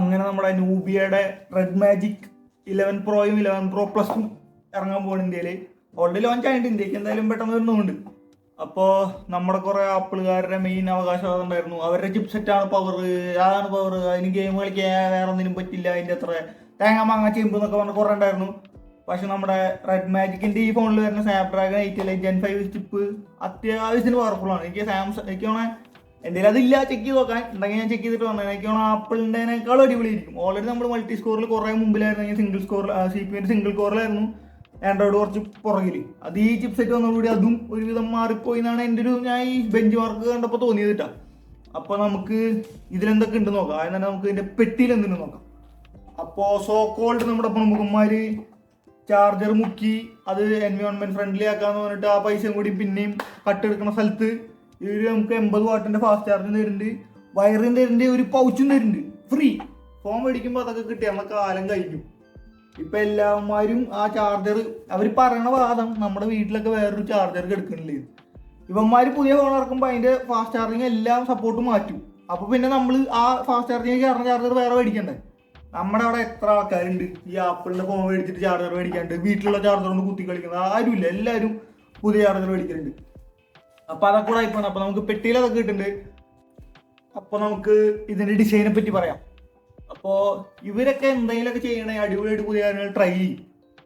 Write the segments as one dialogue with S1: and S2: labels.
S1: അങ്ങനെ നമ്മുടെ നൂബിയയുടെ റെഡ് മാജിക് ഇലവൻ പ്രോയും ഇലവൻ പ്രോ പ്ലസും ഇറങ്ങാൻ പോവാണ് ഇന്ത്യയിൽ ഓൾറെഡി ലോഞ്ച് ആയിട്ട് ഇന്ത്യയ്ക്ക് എന്തായാലും പെട്ടെന്ന് വരുന്നുണ്ട്. അപ്പോൾ നമ്മുടെ കുറേ ആപ്പിളുകാരുടെ മെയിൻ അവകാശവാദം ഉണ്ടായിരുന്നു അവരുടെ ചിപ്പ് സെറ്റാണ് പവർ അതാണ് പവർ അതിന് ഗെയിം കളിക്കാൻ വേറെ ഒന്നിനും പറ്റില്ല അതിന്റെ അത്ര തേങ്ങ മാങ്ങ ചെമ്പ് എന്നൊക്കെ പറഞ്ഞ് കുറേ ഉണ്ടായിരുന്നു. പക്ഷെ നമ്മുടെ റെഡ് മാജിക്കിന്റെ ഈ ഫോണിൽ വരുന്ന സ്നാപ്ഡ്രാഗൺ എയ്റ്റ് അല്ലെ ജെൻ ഫൈവ് ചിപ്പ് അത്യാവശ്യത്തിന് പവർഫുൾ ആണ്. എനിക്ക് സാംസങ് എനിക്ക് തോന്നണേ എന്തെങ്കിലും അതില്ല ചെക്ക് ചെയ്ത് നോക്കാൻ. ഉണ്ടെങ്കിൽ ഞാൻ ചെക്ക് ചെയ്തിട്ട് വന്നത് എനിക്ക് ആപ്പിളിന്റെനേക്കാളും അടിപൊളിയായിരിക്കും. ഓൾറെഡി നമ്മൾ മൾട്ടി സ്കോറിൽ കുറേ മുമ്പിലായിരുന്നു. സിംഗിൾ സ്കോറിൽ സി പി എന്റെ സിംഗിൾ സ്കോറിലായിരുന്നു ആൻഡ്രോയിഡ് കുറച്ച് പുറകിൽ അത് ഈ ചിപ്പ് സെറ്റ് വന്നതോടുകൂടി അതും ഒരുവിധം മാറിപ്പോയി എന്നാണ് എന്റെ ഒരു ഞാൻ ഈ ബെഞ്ച് മാർക്ക് കണ്ടപ്പോൾ തോന്നിയത് കേട്ടോ അപ്പോൾ നമുക്ക് ഇതിലെന്തൊക്കെ ഉണ്ട് നോക്കാം. അതിന് തന്നെ നമുക്ക് ഇതിന്റെ പെട്ടിയിൽ എന്തുണ്ട് നോക്കാം. അപ്പോൾ സോ കോൾഡ് നമ്മുടെ പ്രമുഖന്മാർ ചാർജർ മുക്കി അത് എൻവയോൺമെന്റ് ഫ്രണ്ട്ലി ആക്കാന്ന് പറഞ്ഞിട്ട് ആ പൈസയും കൂടി പിന്നെയും കട്ടെടുക്കുന്ന സ്ഥലത്ത് ഇവർ നമുക്ക് എൺപത് വാട്ടിന്റെ ഫാസ്റ്റ് ചാർജും തരുന്നുണ്ട്. വയറും തരുന്നുണ്ട്. ഒരു പൗച്ചും തരുന്നുണ്ട്. ഫ്രീ ഫോൺ മേടിക്കുമ്പോൾ അതൊക്കെ കിട്ടിയ നമ്മളെ കാലം കഴിക്കും. ഇപ്പൊ എല്ലാവന്മാരും ആ ചാർജർ അവർ പറയണ വാദം നമ്മുടെ വീട്ടിലൊക്കെ വേറൊരു ചാർജർ എടുക്കണില്ലേ ഇവന്മാര് പുതിയ ഫോൺ ഇറക്കുമ്പോൾ അതിന്റെ ഫാസ്റ്റ് ചാർജിങ് എല്ലാം സപ്പോർട്ട് മാറ്റും. അപ്പൊ പിന്നെ നമ്മൾ ആ ഫാസ്റ്റ് ചാർജിങ് ചേർന്ന ചാർജർ വേറെ മേടിക്കണ്ടേ? നമ്മുടെ അവിടെ എത്ര ആൾക്കാരുണ്ട്? ഈ ആപ്പിളിന്റെ ഫോൺ മേടിച്ചിട്ട് ചാർജർ മേടിക്കാണ്ട് വീട്ടിലുള്ള ചാർജർ കൊണ്ട് കുത്തി കളിക്കുന്നത് ആരുമില്ല. എല്ലാവരും പുതിയ ചാർജർ മേടിക്കുന്നുണ്ട് അപ്പൊ അതൊക്കെ കൂടെ ആയിപ്പോണ് അപ്പൊ നമുക്ക് പെട്ടിയിൽ അതൊക്കെ കിട്ടുന്നുണ്ട് അപ്പൊ നമുക്ക് ഇതിന്റെ ഡിസൈനെ പറ്റി പറയാം. അപ്പോ ഇവരൊക്കെ എന്തെങ്കിലുമൊക്കെ ചെയ്യണേ അടിപൊളിയായിട്ട് പുതിയ ട്രൈ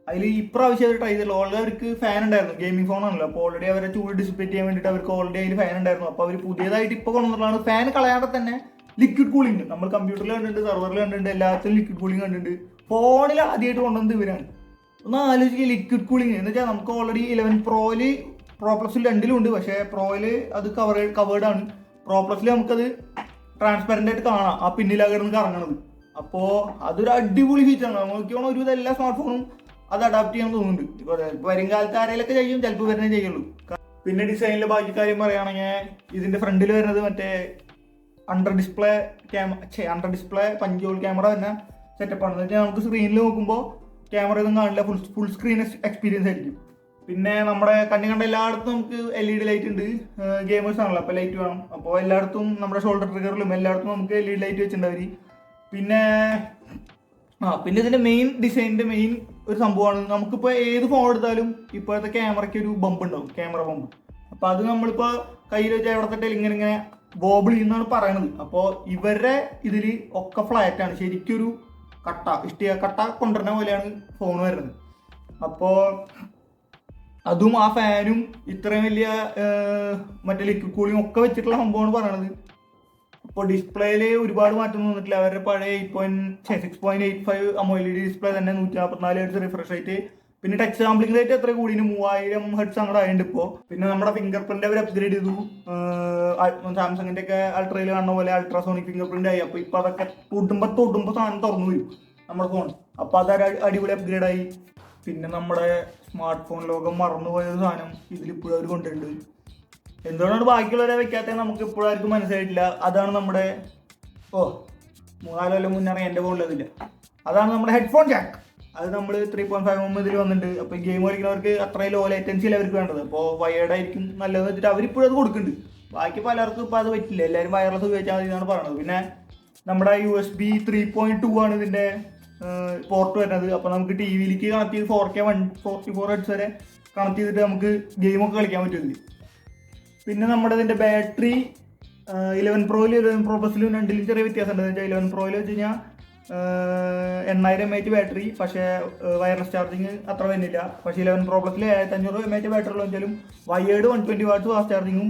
S1: അതിൽ ഇപ്രാവശ്യം അവർ ട്രൈ ചെയ്തില്ല ഓൾറെഡി അവർക്ക് ഫാൻ ഉണ്ടായിരുന്നു. ഗെയിമിംഗ് ഫോൺ ആണല്ലോ. അപ്പോൾ ഓൾറെഡി അവരെ ചൂട് ഡിസിപ്പേറ്റ് ചെയ്യാൻ വേണ്ടിയിട്ട് അവർക്ക് ഓൾറെഡി അതിൽ ഫാൻ ഉണ്ടായിരുന്നു. അപ്പോൾ അവർ പുതിയതായിട്ട് ഇപ്പോൾ കൊണ്ടുവന്നിട്ടുള്ളതാണ്. ഫാൻ കളയാതെ തന്നെ ലിക്വിഡ് കൂളിംഗ് നമ്മൾ കമ്പ്യൂട്ടറിൽ കണ്ടിട്ടുണ്ട് സെർവറിൽ കണ്ടിട്ടുണ്ട് എല്ലാത്തിലും ലിക്വിഡ് കൂളിംഗ് കണ്ടിട്ടുണ്ട്. ഫോണിൽ ആദ്യമായിട്ട് കൊണ്ടുവന്നത് ഇവരാണ്. ഒന്ന് ആലോചിക്കുക ലിക്വിഡ് കൂളിംഗ് എന്ന് വെച്ചാൽ നമുക്ക് ഓൾറെഡി ഇലവൻ പ്രോയിൽ പ്രോ പ്ലസിൽ രണ്ടിലും ഉണ്ട്. പക്ഷേ പ്രോയിൽ അത് കവർ കവേർഡ് ആണ്. പ്രോ പ്ലസിൽ നമുക്കത് ട്രാൻസ്പെറന്റ് ആയിട്ട് കാണാം. ആ പിന്നിലാണ് കിടന്ന് കറങ്ങണത്. അപ്പോൾ അതൊരു അടിപൊളി ഫീച്ചറാണ് നമുക്ക് വേണം ഒരുവിധം എല്ലാ സ്മാർട്ട് ഫോണും അത് അഡാപ്റ്റ് ചെയ്യാൻ തോന്നുന്നുണ്ട്. ഇപ്പോൾ വരും കാലത്ത് ആരെങ്കിലൊക്കെ ചെയ്യും ചിലപ്പോൾ വരുന്നേ ചെയ്യുള്ളൂ. പിന്നെ ഡിസൈനിലെ ബാക്കി കാര്യം പറയുകയാണെങ്കിൽ ഇതിന്റെ ഫ്രണ്ടിൽ വരുന്നത് മറ്റേ under display camera under display punch hole camera തന്നെ സെറ്റപ്പ് ആണ്. എന്ന് വെച്ചാൽ നമുക്ക് സ്ക്രീനിൽ നോക്കുമ്പോൾ ക്യാമറ ഒന്നും കാണില്ല. ഫുൾ ഫുൾ സ്ക്രീൻ എക്സ്പീരിയൻസ് ആയിരിക്കും. പിന്നെ നമ്മുടെ കണ്ണി കണ്ട എല്ലായിടത്തും നമുക്ക് എൽ ഇ ഡി ലൈറ്റ് ഉണ്ട്. ഗെയിമേഴ്സ് ആണല്ലോ അപ്പോൾ ലൈറ്റ് വേണം. അപ്പോൾ എല്ലായിടത്തും നമ്മുടെ ഷോൾഡർ ട്രിഗറിലും എല്ലായിടത്തും നമുക്ക് എൽ ഇ ഡി ലൈറ്റ് വെച്ചിട്ടുണ്ട് അവർ പിന്നെ ആ പിന്നെ ഇതിന്റെ മെയിൻ ഡിസൈനിന്റെ മെയിൻ ഒരു സംഭവമാണ്. നമുക്കിപ്പോൾ ഏത് ഫോൺ എടുത്താലും ഇപ്പോഴത്തെ ക്യാമറയ്ക്ക് ഒരു ബമ്പ് ഉണ്ടാവും ക്യാമറ ബമ്പ് അപ്പോൾ അത് നമ്മളിപ്പോൾ കയ്യിൽ വെച്ച് എവിടെ തൊട്ടാലും ഇങ്ങനെ ഇങ്ങനെ ബോബിൾ എന്നാണ് പറയണത്. അപ്പോൾ ഇവരുടെ ഇതിൽ ഒക്കെ ഫ്ലാറ്റ് ആണ്. ശരിക്കൊരു കട്ട ഇഷ്ടിയ കട്ട കൊണ്ടുവരുന്ന പോലെയാണ് ഫോൺ വരുന്നത്. അപ്പോൾ അതും ആ ഫാനും ഇത്രയും വലിയ മറ്റേ ലിക്വിഡ് കൂളിംഗ് ഒക്കെ വെച്ചിട്ടുള്ള സംഭവമാണ് പറയണത്. ഇപ്പോൾ ഡിസ്പ്ലേയിൽ ഒരുപാട് മാറ്റം വന്നിട്ടില്ല. അവരുടെ പഴയ eight point six point eight five AMOLED display തന്നെ നൂറ്റി നാൽപ്പത്തിനാല് ഹെഡ്സ് റിഫ്രഷ് റേറ്റ് പിന്നെ ടച്ച് സാമ്പിളിംഗ് റേറ്റ് എത്ര കൂടി? മൂവായിരം ഹെഡ്സ് അങ്ങോട്ട് ആയിട്ടുണ്ട് ഇപ്പോൾ പിന്നെ നമ്മുടെ ഫിംഗർ പ്രിന്റ് അവർ അപ്ഗ്രേഡ് ചെയ്തു. സാംസങ്ങിന്റെ ഒക്കെ അൾട്രയിൽ കാണുന്ന പോലെ അൾട്രാസോണിക് ഫിംഗർ പ്രിന്റ് ആയി. അപ്പോൾ ഇപ്പോൾ അതൊക്കെ തൊടുമ്പോ തൊടുമ്പോ സാധനം തുറന്നു വരും നമ്മുടെ ഫോൺ അപ്പോൾ അതൊരു അടി- അടിപൊളി അപ്ഗ്രേഡ് ആയി. പിന്നെ നമ്മുടെ സ്മാർട്ട് ഫോൺ ലോകം മറന്നുപോയ സാധനം ഇതിലിപ്പോഴും അവർ കൊണ്ടുണ്ട് എന്തുകൊണ്ടാണ് ബാക്കിയുള്ളവരെ വെക്കാത്തത് നമുക്ക് ഇപ്പോഴും ആർക്കും മനസ്സിലായിട്ടില്ല? അതാണ് നമ്മുടെ ഓ മൂന്നാൽ കൊല്ലം മുന്നേ എന്റെ ഫോണിൽ അതില്ല. അതാണ് നമ്മുടെ ഹെഡ്ഫോൺ ജാക്ക് അത് നമ്മൾ ത്രീ പോയിന്റ് ഫൈവ് എം വന്നിട്ടുണ്ട്. അപ്പോൾ ഗെയിം കളിക്കുന്നവർക്ക് അത്രയും ലോ ലേറ്റൻസി അല്ല അവർക്ക് വേണ്ടത്? അപ്പോൾ വയേർഡ് ആയിരിക്കും നല്ലതെന്ന് വെച്ചിട്ട് അവരിപ്പോഴും അത് കൊടുക്കുന്നുണ്ട്. ബാക്കി പലർക്കും ഇപ്പോൾ അത് പറ്റില്ല. എല്ലാവരും വയർലെസ് ഉപയോഗിച്ചാൽ മതി എന്നാണ് പറയുന്നത്. പിന്നെ നമ്മുടെ U S B three point two ആണ് ഇതിന്റെ പോർട്ട് വരുന്നത്. അപ്പോൾ നമുക്ക് ടി വിയിലേക്ക് കണക്ട് ചെയ്ത് four K one forty four hertz വരെ കണക്ട് ചെയ്തിട്ട് നമുക്ക് ഗെയിമൊക്കെ കളിക്കാൻ പറ്റും പിന്നെ നമ്മുടെ ഇതിന്റെ ബാറ്ററി ഇലവൻ പ്രോയിലും ഇലവൻ പ്രോ പ്ലസിലും രണ്ടിലും ചെറിയ വ്യത്യാസം ഉണ്ട് ഇലവൻ പ്രോയിൽ വെച്ച് കഴിഞ്ഞാൽ എണ്ണായിരം എം എച്ച് ബാറ്ററി പക്ഷേ വയർലെസ് ചാർജിങ് അത്ര വരുന്നില്ല. പക്ഷേ ഇലവൻ പ്രോ പ്ലസിൽ ഏഴായിരത്തി അഞ്ഞൂറ് എം എച്ച് ബാറ്ററി വെച്ചാലും wired one twenty watt fast ചാർജിങ്ങും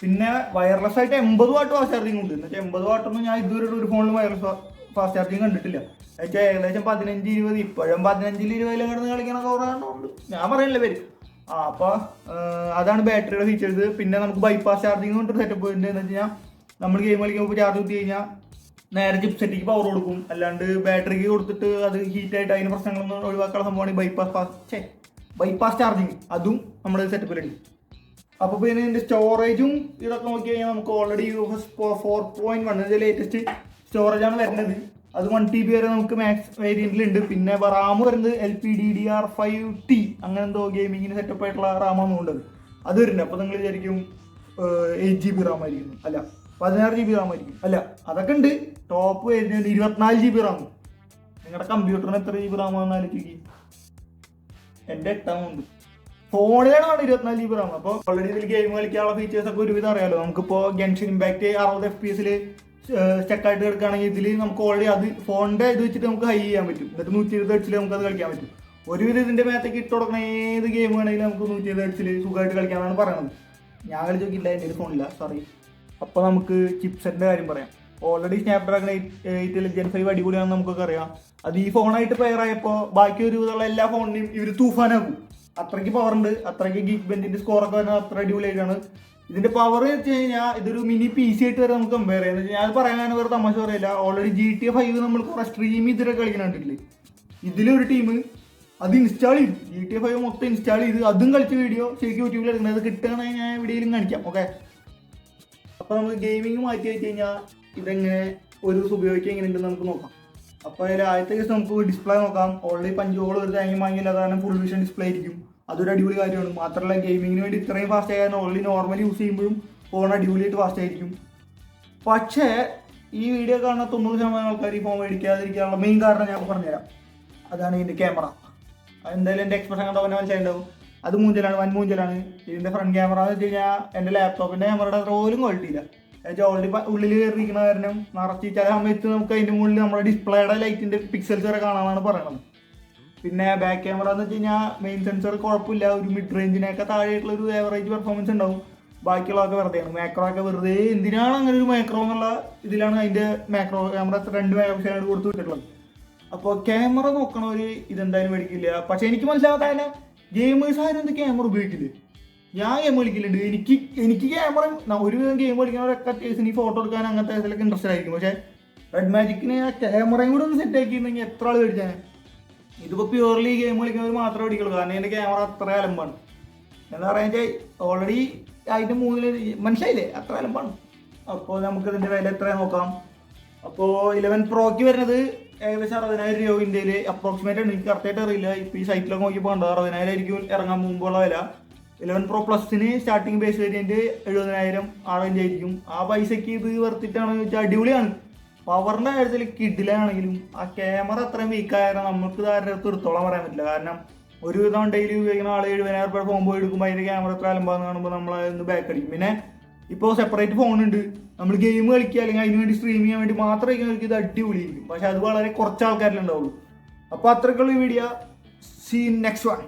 S1: പിന്നെ വയർലെസ് ആയിട്ട് എൺപത് വാട്ട് ഫാസ്റ്റ് ചാർജിങ് ഉണ്ട്. എന്ന് വെച്ചാൽ എൺപത് വാട്ടൊന്നും ഞാൻ ഇതുവരെ ഒരു ഫോണിൽ വയർലെസ് ഫാസ്റ്റ് ചാർജിങ് കണ്ടിട്ടില്ല. വെച്ചാൽ ഏകദേശം പതിനഞ്ച് ഇരുപത് ഇപ്പോഴും പതിനഞ്ചിൽ ഇരുപതിലും കിടന്ന് കളിക്കണ കുറേ ഉണ്ട് ഞാൻ പറയണില്ല പേര്. ആ അപ്പോൾ അതാണ് ബാറ്ററിയുടെ ഫീച്ചേഴ്സ് പിന്നെ നമുക്ക് ബൈപ്പാസ് ചാർജിങ് കൊണ്ടൊരു സെറ്റപ്പ് ഉണ്ട്. വെച്ച് കഴിഞ്ഞാൽ നമ്മൾ ഗെയിം കളിക്കുമ്പോൾ ചാർജ് കുത്തി കഴിഞ്ഞാൽ നേരെ ചിപ്പ് സെറ്റിക്ക് പവർ കൊടുക്കും. അല്ലാണ്ട് ബാറ്ററിക്ക് കൊടുത്തിട്ട് അത് ഹീറ്റായിട്ട് അതിന് പ്രശ്നങ്ങളൊന്നും ഒഴിവാക്കാനുള്ള സംഭവമാണ് ബൈപ്പാസ് ഫാസ്റ്റ് ബൈപ്പാസ് ചാർജിങ് അതും നമ്മുടെ സെറ്റപ്പിലുണ്ട് അപ്പോൾ പിന്നെ ഇതിന്റെ സ്റ്റോറേജും ഇതൊക്കെ നോക്കി കഴിഞ്ഞാൽ നമുക്ക് already four point one latest storage ആണ് വരുന്നത്. അത് വൺ ടി ബി വരെ നമുക്ക് മാക്സ് വേരിയന്റിൽ ഉണ്ട്. പിന്നെ റാം വരുന്നത് L P D D R five T അങ്ങനെ എന്തോ ഗെയിമിങ്ങിന് സെറ്റപ്പ് ആയിട്ടുള്ള റാമാണ് കൊണ്ടത് അത് വരുന്നുണ്ട്. അപ്പോൾ നിങ്ങൾ വിചാരിക്കും എയ്റ്റ് ജി ബി റാം ആയിരിക്കും. അല്ല പതിനാറ് ജി ബി റാം ആയിരിക്കും. അല്ല അതൊക്കെ ഉണ്ട്. ടോപ്പ് വരുന്നത് ഇരുപത്തിനാല് ജി ബി റാം നിങ്ങളുടെ കമ്പ്യൂട്ടറിന് എത്ര ജി ബി റാം ആണെന്ന് ആലോചിക്കുക എന്റെ എട്ടാമുണ്ട് ഫോണിലാണ് ഇരുപത്തിനാല് ജി ബി റാം അപ്പോൾ ഓൾറെഡി ഇതിൽ ഗെയിം കളിക്കാനുള്ള ഫീച്ചേഴ്സ് ഒക്കെ ഒരുവിധം അറിയാലോ. നമുക്കിപ്പോൾ ഗെൻഷൻ ഇമ്പാക്ട് അറുപത് എഫ് പി എസിൽ സ്റ്റക്കായിട്ട് കിടക്കുകയാണെങ്കിൽ ഇതിൽ നമുക്ക് ഓൾറെഡി അത് ഫോണിന്റെ ഇത് വെച്ചിട്ട് നമുക്ക് ഹൈ ചെയ്യാൻ പറ്റും. എന്നിട്ട് നൂറ്റി ഇരുപത് ഹെഡ്സിൽ നമുക്ക് അത് കളിക്കാൻ പറ്റും. ഒരുവിധം ഇതിന്റെ മേത്തേക്ക് ഇട്ട് തുടങ്ങുന്ന ഏത് ഗെയിം വേണമെങ്കിലും നമുക്ക് നൂറ്റി ഇരുപത് ഹെഡ്സിൽ സുഖമായിട്ട് കളിക്കാമെന്നാണ് പറയുന്നത്. ഞാൻ കളിച്ച് നോക്കിയില്ല എന്റെ ഒരു ഫോണില്ല സോറി അപ്പോൾ നമുക്ക് ചിപ്സെറ്റിന്റെ കാര്യം പറയാം. Already Snapdragon eight gen five അടിപൊളിയാണെന്ന് നമുക്കൊക്കെ അറിയാം. അത് ഈ ഫോണായിട്ട് പെയർ ആയപ്പോൾ ബാക്കി ഒരു വിധമുള്ള എല്ലാ ഫോണിനെയും ഇവർ തൂഫാനാക്കും. അത്രയ്ക്ക് പവർ ഉണ്ട് അത്രയ്ക്ക് ഗിഫ്റ്റ് ബെന്റിന്റെ സ്കോറൊക്കെ വരുന്നത് അത്ര അടിപൊളിയായിട്ടാണ്. ഇതിന്റെ പവർ വെച്ച് കഴിഞ്ഞാൽ ഇതൊരു മിനി പി സി ആയിട്ട് വരെ നമുക്ക് കമ്പയർ ചെയ്യാം. എന്ന് ഞാൻ പറയാൻ വേറെ തമാശ പറയില്ല. ഓൾറെഡി ജി ടി ഫൈവ് നമ്മൾ കുറെ സ്ട്രീം ഇതിരെ കണ്ടിട്ടില്ലേ? ഇതിലൊരു ടീം അത് ഇൻസ്റ്റാൾ ചെയ്തു. ജി ടി ഫൈവ് മൊത്തം ഇൻസ്റ്റാൾ ചെയ്ത്. അതും കളിച്ച വീഡിയോ ശരിക്കും യൂട്യൂബിൽ എടുക്കുന്നത്. അത് കിട്ടുകയാണെങ്കിൽ ഞാൻ എവിടെയെങ്കിലും കാണിക്കാം. ഓക്കെ അപ്പൊ നമുക്ക് ഗെയിമിംഗ് മാറ്റി വെച്ച് കഴിഞ്ഞാൽ ഇതെങ്ങനെ ഒരു ദിവസം ഉപയോഗിക്കാൻ എങ്ങനെയുണ്ടെന്ന് നമുക്ക് നോക്കാം. അപ്പോൾ അതിൽ ആദ്യത്തെ ദിവസം നമുക്ക് ഡിസ്പ്ലേ നോക്കാം. ഓൾറെഡി പഞ്ചോളം ഒരു തേങ്ങ വാങ്ങിയില്ല. അതാണ് ഫുൾ വിഷൻ ഡിസ്പ്ലേ ആയിരിക്കും. അതൊരു അടിപൊളി കാര്യമാണ്. മാത്രമല്ല ഗെയിമിങ്ങിന് വേണ്ടി ഇത്രയും ഫാസ്റ്റ് ആയാൽ ഓൺലി നോർമൽ യൂസ് ചെയ്യുമ്പോഴും ഫോൺ അടിപൊളിയായിട്ട് ഫാസ്റ്റ് ആയിരിക്കും. പക്ഷേ ഈ വീഡിയോ കാണുന്ന തൊണ്ണൂറ് ശതമാനം ആൾക്കാർ ഈ ഫോൺ മേടിക്കാതിരിക്കാനുള്ള മെയിൻ കാരണം ഞാൻ പറഞ്ഞുതരാം. അതാണ് ഇതിന്റെ ക്യാമറ എന്തായാലും എന്റെ എക്സ്പ്രഷൻ കണ്ടോ പറഞ്ഞാൽ മനസ്സിലായിട്ടുണ്ടാവും. അത് മൂഞ്ചലാണ് വൻ മൂഞ്ചലാണ്. ഇതിന്റെ ഫ്രണ്ട് ക്യാമറ എന്ന് വെച്ച് കഴിഞ്ഞാൽ എന്റെ ലാപ്ടോപ്പിന്റെ ക്യാമറയുടെ അത്ര പോലും ക്വാളിറ്റി ഇല്ല. എന്നുവെച്ചാൽ ഓൾറെഡി ഉള്ളിൽ കയറിയിരിക്കുന്ന കാരണം നിറച്ച് ചില സമയത്ത് നമുക്ക് അതിന്റെ മുകളിൽ നമ്മുടെ ഡിസ്പ്ലേയുടെ ലൈറ്റിന്റെ പിക്സൽസ് വരെ കാണാമെന്നാണ് പറയുന്നത് പിന്നെ ബാക്ക് ക്യാമറ എന്ന് വെച്ച് കഴിഞ്ഞാൽ മെയിൻ സെൻസർ കുഴപ്പമില്ല ഒരു മിഡ് റേഞ്ചിനൊക്കെ താഴെയായിട്ടുള്ള ഒരു ആവറേജ് പെർഫോമൻസ് ഉണ്ടാവും. ബാക്കിയുള്ളതൊക്കെ വെറുതെയാണ് മാക്രോ ഒക്കെ വെറുതെ എന്തിനാണ് അങ്ങനെ ഒരു മാക്രോ എന്നുള്ള ഇതിലാണ് അതിന്റെ മാക്രോ ക്യാമറ രണ്ട് മാക്സിനാണ് കൊടുത്തു വിട്ടിട്ടുള്ളത്. അപ്പോൾ ക്യാമറ നോക്കണ ഒരു ഇതെന്തായാലും മേടിക്കില്ല. പക്ഷേ എനിക്ക് മനസ്സിലാവാത്ത തന്നെ ഗെയിമേഴ്സ് ആരും എന്ത് ക്യാമറ ഉപയോഗിക്കില്ലേ ഞാൻ ഗെയിം കളിക്കലുണ്ട്. എനിക്ക് എനിക്ക് ക്യാമറ ഒരു ഗെയിം കളിക്കുന്നവരൊക്കെ അത്യാവശ്യം ഈ ഫോട്ടോ എടുക്കാൻ അങ്ങനത്തെ ഇതിലൊക്കെ ഇൻട്രസ്റ്റഡ് ആയിരിക്കും. പക്ഷേ റെഡ് മാജിക്കിന് ആ ക്യാമറയും കൂടെ ഒന്ന് സെറ്റ് ആക്കിയിരുന്നെങ്കിൽ എത്ര ആൾ മേടിച്ചാൽ ഇതിപ്പോൾ പ്യൂർലി ഗെയിം കളിക്കുന്നവർ മാത്രമേ അടിക്കുള്ളൂ കാരണം എന്റെ ക്യാമറ അത്ര അലമ്പാണ്. എന്താ പറയുക ഓൾറെഡി അതിന്റെ മൂന്നിൽ മനസ്സിലായില്ലേ അത്ര അലമ്പാണ്. അപ്പോൾ നമുക്ക് ഇതിന്റെ വില എത്ര നോക്കാം. അപ്പോൾ ഇലവൻ പ്രോക്ക് വരുന്നത് ഏകദേശം അറുപതിനായിരം രൂപ ഇന്ത്യയിൽ അപ്രോക്സിമേറ്റ് ആണ്. എനിക്ക് കറക്റ്റായിട്ട് അറിയില്ല. ഇപ്പോൾ ഈ സൈറ്റിലൊക്കെ നോക്കി പോകണ്ടോ അറുപതിനായിരം ആയിരിക്കും ഇറങ്ങാൻ മുമ്പുള്ള വില. ഇലവൻ പ്രോ പ്ലസിന് സ്റ്റാർട്ടിങ് ബേസ് വേരിയന്റ് എഴുപതിനായിരം ആ റേഞ്ച് ആയിരിക്കും. ആ പൈസയ്ക്ക് ഇത് വർത്തിട്ടാണെന്ന് വെച്ചാൽ അടിപൊളിയാണ്. പവറിന്റെ കാര്യത്തിൽ കിഡിലാണെങ്കിലും ആ ക്യാമറ അത്രയും വീക്ക് ആയാലും നമുക്ക് അടുത്ത് എടുത്തോളം പറയാൻ പറ്റില്ല. കാരണം ഒരു വിധം ഡെയിലി ഉപയോഗിക്കുന്ന ആൾ എഴുപതിനായിരം രൂപ ഫോൺ പോയി എടുക്കുമ്പോൾ അതിന്റെ ക്യാമറ എത്ര അലമ്പാന്ന് കാണുമ്പോൾ നമ്മൾ അതൊന്ന് ബാക്ക് അടിക്കും. പിന്നെ ഇപ്പോൾ സെപ്പറേറ്റ് ഫോൺ ഉണ്ട്. നമ്മൾ ഗെയിം കളിക്കുക അല്ലെങ്കിൽ അതിന് വേണ്ടി സ്ട്രീം ചെയ്യാൻ വേണ്ടി മാത്രം മാത്രമായിരിക്കും ഇത് അടിപൊളിയിരിക്കും പക്ഷെ അത് വളരെ കുറച്ച് ആൾക്കാരിലുണ്ടാവുള്ളൂ. അപ്പോൾ അത്രയ്ക്കുള്ള വീഡിയോ സീൻ നെക്സ്റ്റ് വൺ